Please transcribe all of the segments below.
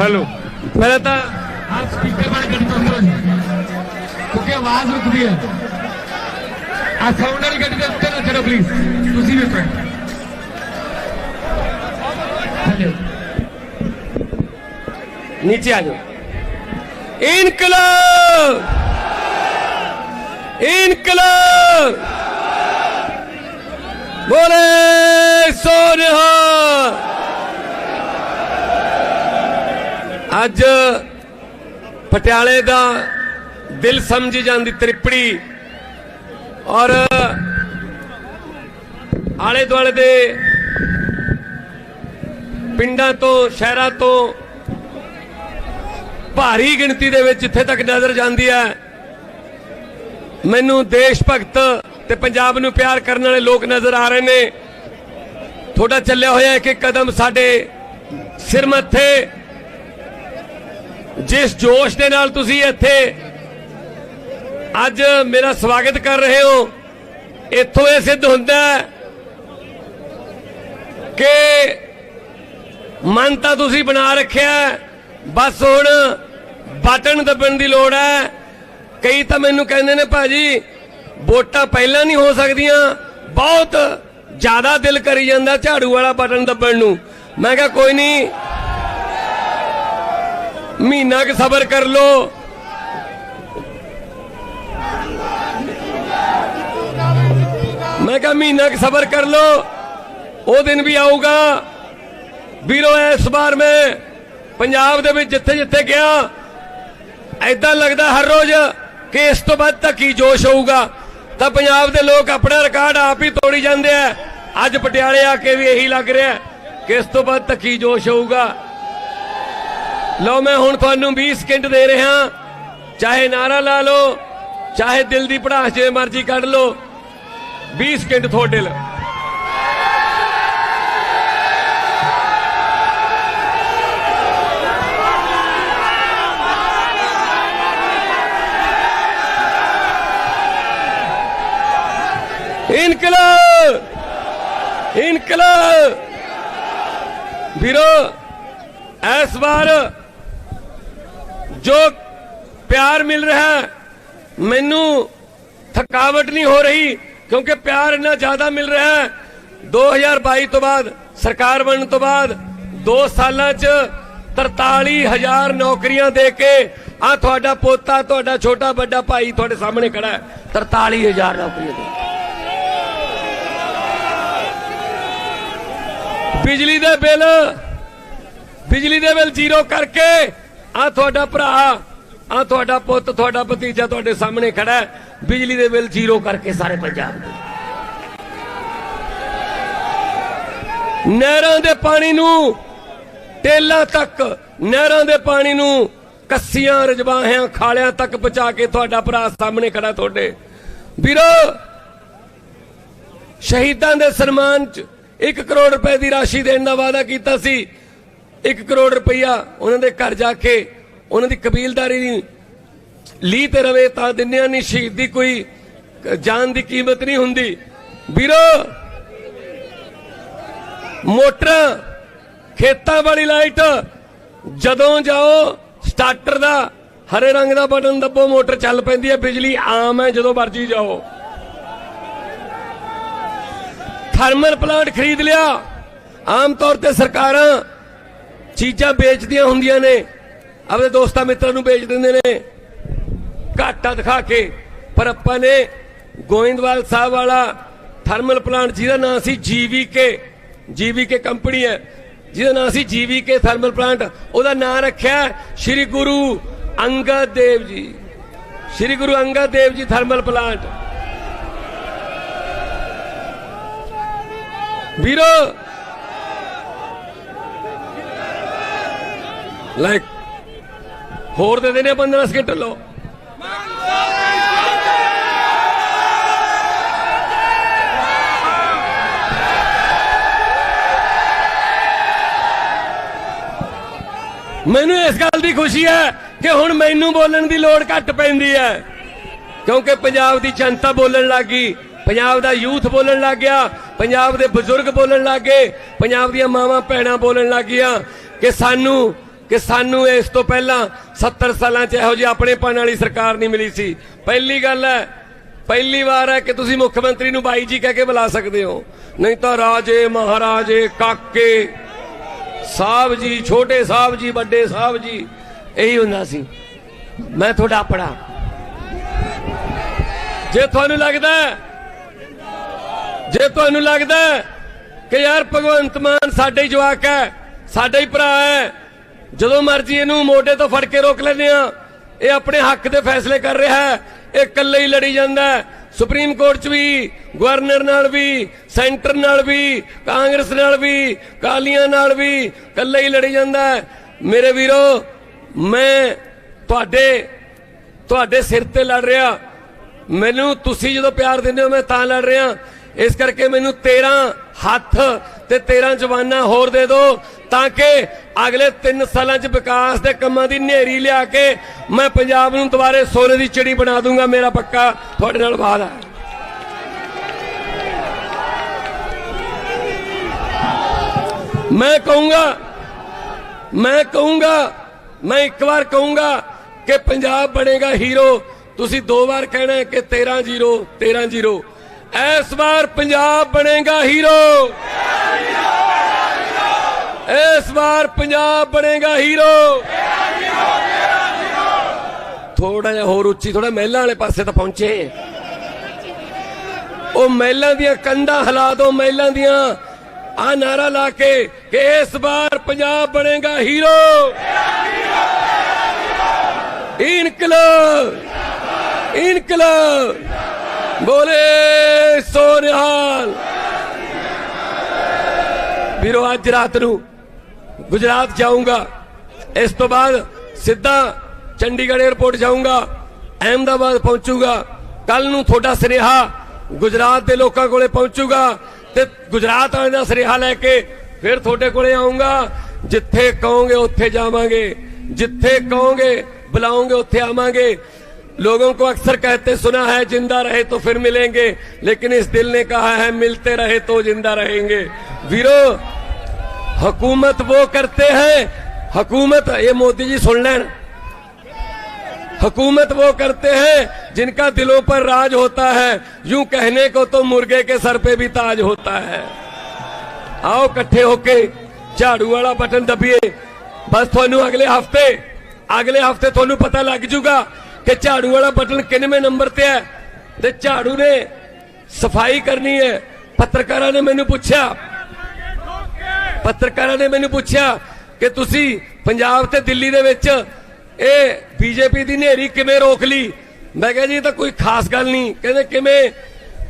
Hello ਪਹਿਲਾਂ ਤਾਂ ਆਪ ਸਪੀਕਰ ਬੰਦ ਕਰ ਦੋ ਕਿਉਂਕਿ ਆਵਾਜ਼ ਰੁਕਦੀ ਹੈ ਆ ਸਾਊਂਡ ਵਾਲੀ ਗੱਡੀ ਦੇ ਉੱਤੇ ਨਾ ਚੜੋ ਪਲੀਜ਼ ਤੁਸੀਂ ਵੀ ਉੱਤੇ ਹੈਲੋ नीचे आ जाओ इनकलाब इनकलाब बोले सोनिहा ਅੱਜ ਪਟਿਆਲੇ ਦਾ ਦਿਲ ਸਮਝੀ ਜਾਂਦੀ ਤ੍ਰਿਪੜੀ ਔਰ ਆਲੇ ਦੁਆਲੇ ਦੇ ਪਿੰਡਾਂ ਤੋਂ, ਸ਼ਹਿਰਾਂ ਤੋਂ ਭਾਰੀ ਗਿਣਤੀ ਦੇ ਵਿੱਚ ਜਿੱਥੇ ਤੱਕ ਨਜ਼ਰ ਜਾਂਦੀ ਹੈ। ਮੈਨੂੰ ਦੇਸ਼ ਭਗਤ ਤੇ ਪੰਜਾਬ ਨੂੰ ਪਿਆਰ ਕਰਨ ਵਾਲੇ ਲੋਕ ਨਜ਼ਰ ਆ ਰਹੇ ਨੇ। ਤੁਹਾਡਾ ਚੱਲਿਆ ਹੋਇਆ ਇੱਕ ਇੱਕ ਕਦਮ ਸਾਡੇ ਸਿਰ ਮੱਥੇ ਜਿਸ ਜੋਸ਼ ਦੇ ਨਾਲ ਤੁਸੀਂ ਇੱਥੇ ਅੱਜ ਮੇਰਾ ਸਵਾਗਤ ਕਰ ਰਹੇ ਹੋ, ਇੱਥੋਂ ਇਹ ਸਿੱਧ ਹੁੰਦਾ ਕਿ ਮਨ ਤਾਂ ਤੁਸੀਂ ਬਣਾ ਰੱਖਿਆ ਬਸ ਹੁਣ ਬਟਨ ਦੱਬਣ ਦੀ ਲੋੜ ਹੈ। ਕਈ ਤਾਂ ਮੈਨੂੰ ਕਹਿੰਦੇ ਨੇ ਭਾਜੀ, ਵੋਟਾਂ ਪਹਿਲਾਂ ਨਹੀਂ ਹੋ ਸਕਦੀਆਂ, ਬਹੁਤ ਜ਼ਿਆਦਾ ਦਿਲ ਕਰੀ ਜਾਂਦਾ ਝਾੜੂ ਵਾਲਾ ਬਟਨ ਦੱਬਣ ਨੂੰ। ਮੈਂ ਕਿਹਾ ਕੋਈ ਨਹੀਂ ਮਹੀਨਾ ਕੁ ਸਬਰ ਕਰ ਲੋ। ਮੈਂ ਕਿਹਾ ਮਹੀਨਾ ਕੁ ਸਬਰ ਕਰ ਲੋ। ਉਹ ਦਿਨ ਵੀ ਆਊਗਾ। ਵੀਰੋ, ਇਸ ਵਾਰ ਮੈਂ ਪੰਜਾਬ ਦੇ ਵਿੱਚ ਜਿੱਥੇ ਜਿੱਥੇ ਗਿਆ ਐਦਾਂ ਲੱਗਦਾ ਹਰ ਰੋਜ਼ ਕਿ ਇਸ ਤੋਂ ਬਾਅਦ ਤਾਂ ਕੀ ਜੋਸ਼ ਹੋਊਗਾ। ਤਾਂ ਪੰਜਾਬ ਦੇ ਲੋਕ ਆਪਣਾ ਰਿਕਾਰਡ ਆਪ ਹੀ ਤੋੜੀ ਜਾਂਦੇ ਆ। ਅੱਜ ਪਟਿਆਲੇ ਆ ਕੇ ਵੀ ਇਹੀ ਲੱਗ ਰਿਹਾ ਕਿ ਇਸ ਤੋਂ ਬਾਅਦ ਤਾਂ ਕੀ ਜੋਸ਼ ਹੋਊਗਾ। ਲਓ ਮੈਂ ਹੁਣ ਤੁਹਾਨੂੰ 20 ਸਕਿੰਟ ਦੇ ਰਿਹਾ ਚਾਹੇ ਨਾਰਾ ਲਾ ਲਓ, ਚਾਹੇ ਦਿਲ ਦੀ ਪੜਾਸ ਜਿਵੇਂ ਮਰਜ਼ੀ ਕੱਢ ਲਓ। 20 ਸਕਿੰਟ ਤੁਹਾਡੇ ਲਈ। ਇਨਕਲਾਬ! ਇਨਕਲਾਬ! ਵੀਰੋ, ਇਸ ਵਾਰ ਜੋ ਪਿਆਰ ਮਿਲ ਰਿਹਾ ਮੈਨੂੰ ਥਕਾਵਟ ਨਹੀਂ ਹੋ ਰਹੀ, ਕਿਉਂਕਿ ਪਿਆਰ ਇੰਨਾ ਜ਼ਿਆਦਾ ਮਿਲ ਰਿਹਾ ਹੈ। 2022 ਤੋਂ ਬਾਅਦ, ਸਰਕਾਰ ਬਣਨ ਤੋਂ ਬਾਅਦ 2 ਸਾਲਾਂ 'ਚ 43000 ਨੌਕਰੀਆਂ ਦੇ ਕੇ, ਆ ਤੁਹਾਡਾ ਪੋਤਾ, ਤੁਹਾਡਾ ਛੋਟਾ ਵੱਡਾ ਭਾਈ ਤੁਹਾਡੇ ਸਾਹਮਣੇ ਖੜਾ ਹੈ 43000 ਨੌਕਰੀਆਂ ਦੇ ਬਿਜਲੀ ਦੇ ਬਿੱਲ, ਬਿਜਲੀ ਦੇ ਬਿੱਲ ਜ਼ੀਰੋ ਕਰਕੇ ਆ ਤੁਹਾਡਾ ਭਰਾ, ਆ ਤੁਹਾਡਾ ਪੁੱਤ, ਤੁਹਾਡਾ ਭਤੀਜਾ ਤੁਹਾਡੇ ਸਾਹਮਣੇ ਖੜਾ ਹੈ। ਬਿਜਲੀ ਦੇ ਬਿੱਲ ਜ਼ੀਰੋ ਕਰਕੇ ਸਾਰੇ ਪੰਜਾਬ ਦੇ। ਨਹਿਰਾਂ ਦੇ ਪਾਣੀ ਨੂੰ ਟੇਲਾਂ ਤੱਕ, ਨਹਿਰਾਂ ਦੇ ਪਾਣੀ ਨੂੰ ਕੱਸੀਆਂ, ਰਜਵਾਹਿਆਂ, ਖਾਲਿਆਂ ਤੱਕ ਪਹੁੰਚਾ ਕੇ ਤੁਹਾਡਾ ਭਰਾ ਸਾਹਮਣੇ ਖੜਾ ਤੁਹਾਡੇ। ਵੀਰੋ, ਸ਼ਹੀਦਾਂ ਦੇ ਸਨਮਾਨ ਚ 1 ਕਰੋੜ ਰੁਪਏ ਦੀ ਰਾਸ਼ੀ ਦੇਣ ਦਾ ਵਾਅਦਾ ਕੀਤਾ ਸੀ। 1 ਕਰੋੜ ਰੁਪਈਆ ਉਹਨਾਂ ਦੇ ਘਰ ਜਾ ਕੇ ਉਹਨਾਂ ਦੀ ਕਬੀਲਦਾਰੀ ਦੀ ਲੀ ਤੇ ਰਵੇ ਤਾਂ ਦਿੰਨਿਆਂ ਨਹੀਂ ਸ਼ਹੀਦ ਕੋਈ ਜਾਨ ਦੀ ਕੀਮਤ ਨਹੀਂ ਹੁੰਦੀ। ਵੀਰੋ, ਮੋਟਰ, ਖੇਤਾਂ ਵਾਲੀ ਲਾਈਟ, ਜਦੋਂ ਜਾਓ ਸਟਾਰਟਰ ਦਾ ਹਰੇ ਰੰਗ ਦਾ ਬਟਨ ਦੱਬੋ, ਮੋਟਰ ਚੱਲ ਪੈਂਦੀ ਹੈ, ਬਿਜਲੀ ਆਮ ਹੈ, ਜਦੋਂ ਮਰਜ਼ੀ ਜਾਓ। ਥਰਮਲ ਪਲਾਂਟ ਖਰੀਦ ਲਿਆ। ਆਮ ਤੌਰ ਤੇ ਸਰਕਾਰਾਂ ਚੀਜ਼ਾਂ ਵੇਚਦੀਆਂ ਹੁੰਦੀਆਂ ਨੇ। ਆਪਣੇ ਦੋਸਤਾਂ ਮਿੱਤਰਾਂ ਨੂੰ ਵੇਚ ਦਿੰਦੇ ਨੇ। ਘਾਟਾ ਦਿਖਾ ਕੇ। ਪਰ ਆਪਾਂ ਨੇ ਗੋਇੰਦਵਾਲ ਸਾਹਿਬ ਵਾਲਾ ਥਰਮਲ ਪਲਾਂਟ, ਜਿਹਦਾ ਨਾਮ ਸੀ ਜੀਵੀਕੇ ਜੀਵੀਕੇ ਕੰਪਨੀ ਹੈ। ਜਿਹਦਾ ਨਾਮ ਸੀ ਜੀਵੀਕੇ ਥਰਮਲ ਪਲਾਂਟ। ਉਹਦਾ ਨਾਮ ਰੱਖਿਆ ਸ਼੍ਰੀ ਗੁਰੂ ਅੰਗਦ ਦੇਵ ਜੀ। Shri Guru Angad Dev ji thermal plant. ਵੀਰੋ ਲਾਈਕ ਹੋਰ ਦੇ ਦੇਣੇ 15 ਸਕਿੰਟ ਲਓ। ਮੈਨੂੰ ਇਸ ਗੱਲ ਦੀ ਖੁਸ਼ੀ ਹੈ ਕਿ ਹੁਣ ਮੈਨੂੰ ਬੋਲਣ ਦੀ ਲੋੜ ਘੱਟ ਪੈਂਦੀ ਹੈ। ਕਿਉਂਕਿ ਪੰਜਾਬ ਦੀ ਜਨਤਾ ਬੋਲਣ ਲੱਗੀ ਪੰਜਾਬ ਦਾ ਯੂਥ ਬੋਲਣ ਲੱਗ ਗਿਆ, ਪੰਜਾਬ ਦੇ ਬਜ਼ੁਰਗ ਬੋਲਣ ਲੱਗ ਗਏ, ਪੰਜਾਬ ਦੀਆਂ ਮਾਵਾਂ ਭੈਣਾਂ ਬੋਲਣ ਲੱਗ ਗਈਆਂ ਕਿ ਸਾਨੂੰ ਕਿ ਸਾਨੂੰ ਇਸ ਤੋਂ ਪਹਿਲਾਂ 70 ਸਾਲਾਂ 'ਚ ਇਹੋ ਜਿਹੀ ਆਪਣੇਪਨ ਵਾਲੀ ਸਰਕਾਰ ਨਹੀਂ ਮਿਲੀ ਸੀ। ਪਹਿਲੀ ਗੱਲ ਹੈ, ਪਹਿਲੀ ਵਾਰ ਹੈ ਕਿ ਤੁਸੀਂ ਮੁੱਖ ਮੰਤਰੀ ਨੂੰ ਬਾਈ ਜੀ ਕਹਿ ਕੇ ਬੁਲਾ ਸਕਦੇ ਹੋ। ਨਹੀਂ ਤਾਂ ਰਾਜੇ, ਮਹਾਰਾਜੇ, ਕਾਕੇ, ਸਾਹਿਬ ਜੀ, ਛੋਟੇ ਸਾਹਿਬ ਜੀ, ਵੱਡੇ ਸਾਹਿਬ ਜੀ, ਇਹੀ ਹੁੰਦਾ ਸੀ। ਮੈਂ ਤੁਹਾਡਾ ਆਪਣਾ। ਜੇ ਤੁਹਾਨੂੰ ਲੱਗਦਾ ਜੇ ਤੁਹਾਨੂੰ ਲੱਗਦਾ ਕਿ ਯਾਰ ਭਗਵੰਤ ਮਾਨ ਸਾਡੇ ਹੀ ਜਵਾਕ ਹੈ, ਸਾਡਾ ਹੀ ਭਰਾ ਹੈ ਜਦੋਂ ਮਰਜ਼ੀ ਇਹਨੂੰ ਮੋਢੇ ਤੋਂ ਫੜ ਕੇ ਰੋਕ ਲੈਂਦੇ ਆ ਇਹ ਆਪਣੇ ਹੱਕ ਦੇ ਫੈਸਲੇ ਕਰ ਰਿਹਾ ਹੈ। ਇਹ ਇਕੱਲੇ ਹੀ ਲੜੀ ਜਾਂਦਾ ਹੈ। ਸੁਪਰੀਮ ਕੋਰਟ 'ਚ ਵੀ, ਗਵਰਨਰ ਨਾਲ ਵੀ, ਸੈਂਟਰ ਨਾਲ ਵੀ, ਕਾਂਗਰਸ ਨਾਲ ਵੀ, ਕਾਲੀਆਂ ਨਾਲ ਵੀ ਇਕੱਲੇ ਹੀ ਲੜੀ ਜਾਂਦਾ ਹੈ। ਮੇਰੇ ਵੀਰੋ, ਮੈਂ ਤੁਹਾਡੇ ਤੁਹਾਡੇ ਸਿਰ ਤੇ ਲੜ ਰਿਹਾ। ਮੈਨੂੰ ਤੁਸੀਂ ਜਦੋਂ ਪਿਆਰ ਦਿੰਦੇ ਹੋ, ਮੈਂ ਤਾਂ ਲੜ ਰਿਹਾ। ਇਸ ਕਰਕੇ ਮੈਨੂੰ 13 ਹੱਥ ਤੇ 13 ਜਵਾਨਾਂ ਹੋਰ ਦੇ ਦਿਓ ਤਾਂ ਕਿ ਅਗਲੇ 3 ਸਾਲਾਂ 'ਚ ਵਿਕਾਸ ਦੇ ਕੰਮਾਂ ਦੀ ਨੇਰੀ ਲਿਆ ਕੇ ਮੈਂ ਪੰਜਾਬ ਨੂੰ ਦੁਬਾਰੇ ਸੋਨੇ ਦੀ ਚਿੜੀ ਬਣਾ ਦੂੰਗਾ, ਮੇਰਾ ਪੱਕਾ ਤੁਹਾਡੇ ਨਾਲ ਵਾਅਦਾ ਹੈ। ਮੈਂ ਕਹੂੰਗਾ ਮੈਂ ਕਹੂੰਗਾ, ਮੈਂ ਇੱਕ ਵਾਰ ਕਹੂੰਗਾ ਕਿ ਪੰਜਾਬ ਬਣੇਗਾ ਹੀਰੋ। ਤੁਸੀਂ ਦੋ ਵਾਰ ਕਹਿਣਾ ਕਿ 13 0 13 0 ਇਸ ਵਾਰ ਪੰਜਾਬ ਬਣੇਗਾ ਹੀਰੋ। ਇਸ ਵਾਰ ਪੰਜਾਬ ਬਣੇਗਾ ਹੀਰੋ। ਥੋੜਾ ਜਿਹਾ ਹੋਰ ਉੱਚੀ ਥੋੜਾ ਮਹਿਲਾਂ ਵਾਲੇ ਪਾਸੇ ਤਾਂ ਪਹੁੰਚੇ। ਉਹ ਮਹਿਲਾਂ ਦੀਆਂ ਕੰਧਾਂ ਹਿਲਾ ਦੋ, ਮਹਿਲਾਂ ਦੀਆਂ। ਆ ਨਾਰਾ ਲਾ ਕੇ ਕਿ ਇਸ ਵਾਰ ਪੰਜਾਬ ਬਣੇਗਾ ਹੀਰੋ। ਇਨਕਲਾਬ ਇਨਕਲਾਬ। ਬੋਲੇ ਸੋਨਿਹਾਲ। ਵੀਰੋ, ਅੱਜ ਰਾਤ ਨੂੰ ਗੁਜਰਾਤ ਜਾਊਂਗਾ ਇਸ ਤੋਂ ਬਾਅਦ ਸਿੱਧਾ ਚੰਡੀਗੜ੍ਹ 에ਅਰਪੋਰਟ ਜਾਊਂਗਾ ਅਹਿਮਦਾਬਾਦ ਪਹੁੰਚੂਗਾ ਕੱਲ ਨੂੰ ਤੁਹਾਡਾ ਸਨੇਹਾ ਗੁਜਰਾਤ ਦੇ ਲੋਕਾਂ ਕੋਲੇ ਪਹੁੰਚੂਗਾ ਤੇ ਗੁਜਰਾਤ ਵਾਲਿਆਂ ਦਾ ਸਨੇਹਾ ਲੈ ਕੇ ਫਿਰ ਤੁਹਾਡੇ ਕੋਲੇ ਆਉਂਗਾ ਜਿੱਥੇ ਕਹੋਗੇ ਉੱਥੇ ਜਾਵਾਂਗੇ ਜਿੱਥੇ ਕਹੋਗੇ ਬੁਲਾਉਂਗੇ ਉੱਥੇ ਆਵਾਂਗੇ लोगों को अक्सर कहते सुना है, जिंदा रहे तो फिर मिलेंगे, लेकिन इस दिल ने कहा है, मिलते रहे तो जिंदा रहेंगे। वीरों हुकूमत वो करते हैं हुकूमत ये मोदी जी सुन लें हुकूमत वो करते हैं जिनका दिलों पर राज होता है यूं कहने को तो मुर्गे के सर पे भी ताज होता है आओ इकट्ठे होके ਝਾੜੂ ਵਾਲਾ ਬਟਨ ਦਬੀਏ ਬਸ ਤੁਹਾਨੂੰ ਅਗਲੇ ਹਫਤੇ ਅਗਲੇ ਹਫਤੇ ਤੁਹਾਨੂੰ ਪਤਾ ਲੱਗ ਜੂਗਾ ਕਿ ਝਾੜੂ ਵਾਲਾ ਬਟਨ ਕਿੰਨਵੇਂ ਨੰਬਰ ਤੇ ਹੈ ਤੇ ਝਾੜੂ ਨੇ ਸਫਾਈ ਕਰਨੀ ਹੈ ਪੱਤਰਕਾਰਾਂ ਨੇ ਮੈਨੂੰ ਪੁੱਛਿਆ ਪੱਤਰਕਾਰਾਂ ਨੇ ਮੈਨੂੰ ਪੁੱਛਿਆ ਕਿ ਤੁਸੀਂ ਪੰਜਾਬ ਤੇ ਦਿੱਲੀ ਦੇ ਵਿੱਚ ਇਹ ਬੀਜੇਪੀ ਦੀ ਨੇਰੀ ਕਿਵੇਂ ਰੋਕ ਲਈ? ਮੈਂ ਕਿਹਾ ਜੀ, ਇਹ ਤਾਂ ਕੋਈ ਖਾਸ ਗੱਲ ਨਹੀਂ। ਕਹਿੰਦੇ ਕਿਵੇਂ?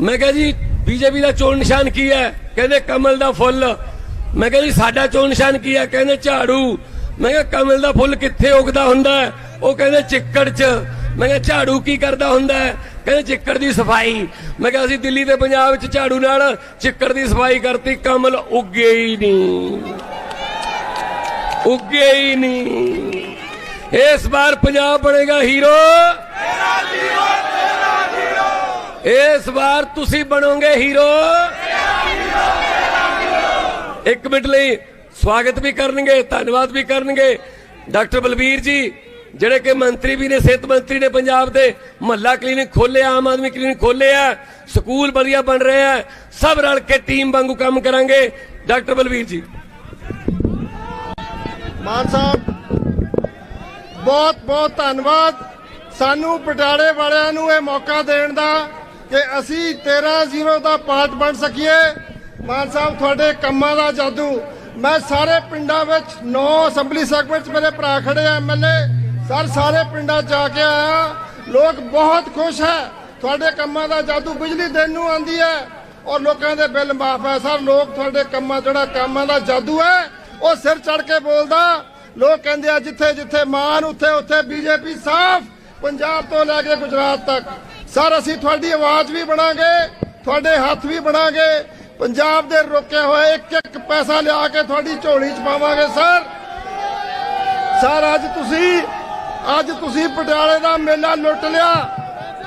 ਮੈਂ ਕਿਹਾ ਜੀ, ਬੀਜੇਪੀ ਦਾ ਚੋਣ ਨਿਸ਼ਾਨ ਕੀ ਹੈ? ਕਹਿੰਦੇ ਕਮਲ ਦਾ ਫੁੱਲ। ਮੈਂ ਕਿਹਾ ਜੀ, ਸਾਡਾ ਚੋਣ ਨਿਸ਼ਾਨ ਕੀ ਹੈ? ਕਹਿੰਦੇ ਝਾੜੂ। ਮੈਂ ਕਿਹਾ, ਕਮਲ ਦਾ ਫੁੱਲ ਕਿੱਥੇ ਉਗਦਾ ਹੁੰਦਾ ਉਹ ਕਹਿੰਦੇ ਚਿੱਕੜ 'ਚ। ਮੈਂ ਕਿਹਾ, ਝਾੜੂ ਕੀ ਕਰਦਾ ਹੁੰਦਾ ਹੈ? ਕਹਿੰਦੇ ਚਿੱਕੜ ਦੀ ਸਫ਼ਾਈ। ਮੈਂ ਕਿਹਾ, ਅਸੀਂ ਦਿੱਲੀ ਤੇ ਪੰਜਾਬ ਵਿੱਚ ਝਾੜੂ ਨਾਲ ਚਿੱਕੜ ਦੀ ਸਫ਼ਾਈ ਕਰਤੀ, ਕਮਲ ਉੱਗੇ ਹੀ ਨਹੀਂ। ਉੱਗੇ ਹੀ ਨਹੀਂ। ਇਸ ਵਾਰ ਪੰਜਾਬ ਬਣੇਗਾ ਹੀਰੋ। ਇਸ ਵਾਰ ਤੁਸੀਂ ਬਣੋਗੇ ਹੀਰੋ। ਇੱਕ ਮਿੰਟ ਲਈ ਸਵਾਗਤ ਵੀ ਕਰਨਗੇ, ਧੰਨਵਾਦ ਵੀ ਕਰਨਗੇ। ਡਾਕਟਰ ਬਲਬੀਰ ਜੀ ਜਿਹੜੇ ਕਿ ਮੰਤਰੀ ਵੀ ਨੇ, ਸਿਹਤ ਮੰਤਰੀ ਨੇ ਪੰਜਾਬ ਦੇ, ਮਹੱਲਾ ਕਲੀਨਿਕ ਖੋਲਿਆ ਆਮ ਆਦਮੀ ਕਲੀਨਿਕ ਖੋਲਿਆ ਸਕੂਲ ਵਧੀਆ ਬਣ ਰਹੇ ਹੈ ਸਭ ਰਲ ਕੇ ਟੀਮ ਵਾਂਗੂ ਕੰਮ ਕਰਾਂਗੇ। ਡਾਕਟਰ ਬਲਬੀਰ ਜੀ। ਮਾਨ ਸਾਹਿਬ, ਬਹੁਤ ਬਹੁਤ ਧੰਨਵਾਦ। ਸਾਨੂੰ ਪਟਿਆਲੇ ਵਾਲਿਆਂ ਨੂੰ ਇਹ ਮੌਕਾ ਦੇਣ ਦਾ ਕਿ ਅਸੀਂ 13-0 ਦਾ ਪਾਰਟ ਬਣ ਸਕੀਏ। ਮਾਨ ਸਾਹਿਬ, ਤੁਹਾਡੇ ਕੰਮਾਂ ਦਾ ਜਾਦੂ। ਮੈਂ ਸਾਰੇ ਪਿੰਡਾਂ ਵਿੱਚ 9 ਅਸੈਂਬਲੀ ਸੈਗਮੈਂਟ ਮੇਰੇ ਭਰਾ ਖੜੇ ਆ ਐਮਐਲਏ ਸਰ, ਸਾਰੇ ਪਿੰਡਾਂ 'ਚ ਜਾ ਕੇ ਆਇਆ। ਲੋਕ ਬਹੁਤ ਖੁਸ਼ ਹੈ। ਤੁਹਾਡੇ ਕੰਮਾਂ ਦਾ ਜਾਦੂ ਬਿਜਲੀ ਦਿਨ ਨੂੰ ਆਂਦੀ ਹੈ ਔਰ ਲੋਕਾਂ ਦੇ ਬਿੱਲ ਮਾਫ ਹੈ। ਸਰ, ਲੋਕ ਤੁਹਾਡੇ ਕੰਮਾਂ, ਜਿਹੜਾ ਕੰਮਾਂ ਦਾ ਜਾਦੂ ਹੈ, ਉਹ ਸਿਰ ਚੜ ਕੇ ਬੋਲਦਾ। ਲੋਕ ਕਹਿੰਦੇ ਆ, ਜਿੱਥੇ ਜਿੱਥੇ ਮਾਨ, ਉੱਥੇ ਉੱਥੇ ਬੀਜੇਪੀ ਸਾਫ਼ ਪੰਜਾਬ ਤੋਂ ਲੈ ਕੇ ਗੁਜਰਾਤ ਤੱਕ। ਸਰ, ਅਸੀਂ ਤੁਹਾਡੀ ਆਵਾਜ਼ ਵੀ ਬਣਾਂਗੇ, ਤੁਹਾਡੇ ਹੱਥ ਵੀ ਬਣਾਂਗੇ। ਪੰਜਾਬ ਦੇ ਰੋਕੇ ਹੋਏ ਇੱਕ ਇੱਕ ਪੈਸਾ ਲਿਆ ਕੇ ਤੁਹਾਡੀ ਝੋਲੀ 'ਚ ਪਾਵਾਂਗੇ, ਸਰ। ਸਰ, ਅੱਜ ਤੁਸੀਂ ਅੱਜ ਤੁਸੀਂ ਪਟਿਆਲੇ ਦਾ ਮੇਲਾ ਲੁੱਟ ਲਿਆ।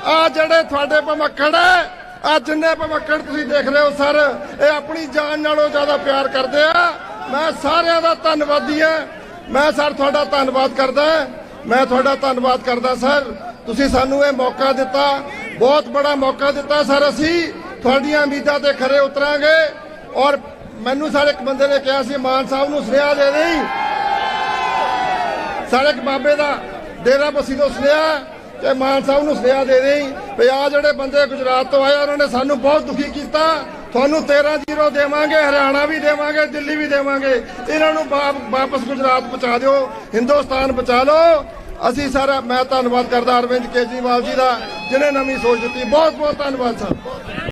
ਆ ਜਿਹੜੇ ਤੁਹਾਡੇ ਭਮੱਕੜ ਆ ਜਿੰਨੇ ਭਮੱਕੜ ਤੁਸੀਂ ਦੇਖ ਰਹੇ ਹੋ ਸਰ, ਇਹ ਆਪਣੀ ਜਾਨ ਨਾਲੋਂ ਜ਼ਿਆਦਾ ਪਿਆਰ ਕਰਦੇ ਆ। ਮੈਂ ਸਾਰਿਆਂ ਦਾ ਧੰਨਵਾਦੀ ਹਾਂ। ਮੈਂ ਸਰ, ਤੁਹਾਡਾ ਧੰਨਵਾਦ ਕਰਦਾ ਮੈਂ ਤੁਹਾਡਾ ਧੰਨਵਾਦ ਕਰਦਾ ਸਰ। ਤੁਸੀਂ ਸਾਨੂੰ ਇਹ ਮੌਕਾ ਦਿੱਤਾ। ਬਹੁਤ ਬੜਾ ਮੌਕਾ ਦਿੱਤਾ ਸਰ ਅਸੀਂ। ਤੁਹਾਡੀਆਂ ਉਮੀਦਾਂ ਤੇ ਖਰੇ ਉਤਰਾਂਗੇ। ਔਰ ਮੈਨੂੰ ਸਰ, ਇੱਕ ਬੰਦੇ ਨੇ ਕਿਹਾ ਸੀ, ਮਾਨ ਸਾਹਿਬ ਨੂੰ ਸੁਨੇਹਾ ਦੇ ਦੇਈ। ਸਾਡੇ ਇੱਕ ਬਾਬੇ ਦਾ ਡੇਰਾ ਬਸੀ ਤੋਂ ਸੁਨੇਹਾ ਤੇ ਮਾਨ ਸਾਹਿਬ ਨੂੰ ਸੁਨੇਹਾ ਦੇ ਦੇਈ, ਵੀ ਆ ਜਿਹੜੇ ਬੰਦੇ ਗੁਜਰਾਤ ਤੋਂ ਆਏ ਉਹਨਾਂ ਨੇ ਸਾਨੂੰ ਬਹੁਤ ਦੁਖੀ ਕੀਤਾ। ਤੁਹਾਨੂੰ 13 ਜ਼ੀਰੋ ਦੇਵਾਂਗੇ, ਹਰਿਆਣਾ ਵੀ ਦੇਵਾਂਗੇ, ਦਿੱਲੀ ਵੀ ਦੇਵਾਂਗੇ। ਇਹਨਾਂ ਨੂੰ ਵਾ- ਵਾਪਸ ਗੁਜਰਾਤ ਪਹੁੰਚਾ ਦਿਓ, ਹਿੰਦੁਸਤਾਨ ਬਚਾ ਲਓ। ਅਸੀਂ ਸਾਰਾ, ਮੈਂ ਧੰਨਵਾਦ ਕਰਦਾ ਅਰਵਿੰਦ ਕੇਜਰੀਵਾਲ ਜੀ ਦਾ, ਜਿਨੇ ਨਵੀਂ ਸੋਚ ਦਿੱਤੀ। ਬਹੁਤ ਬਹੁਤ ਧੰਨਵਾਦ, ਸਰ।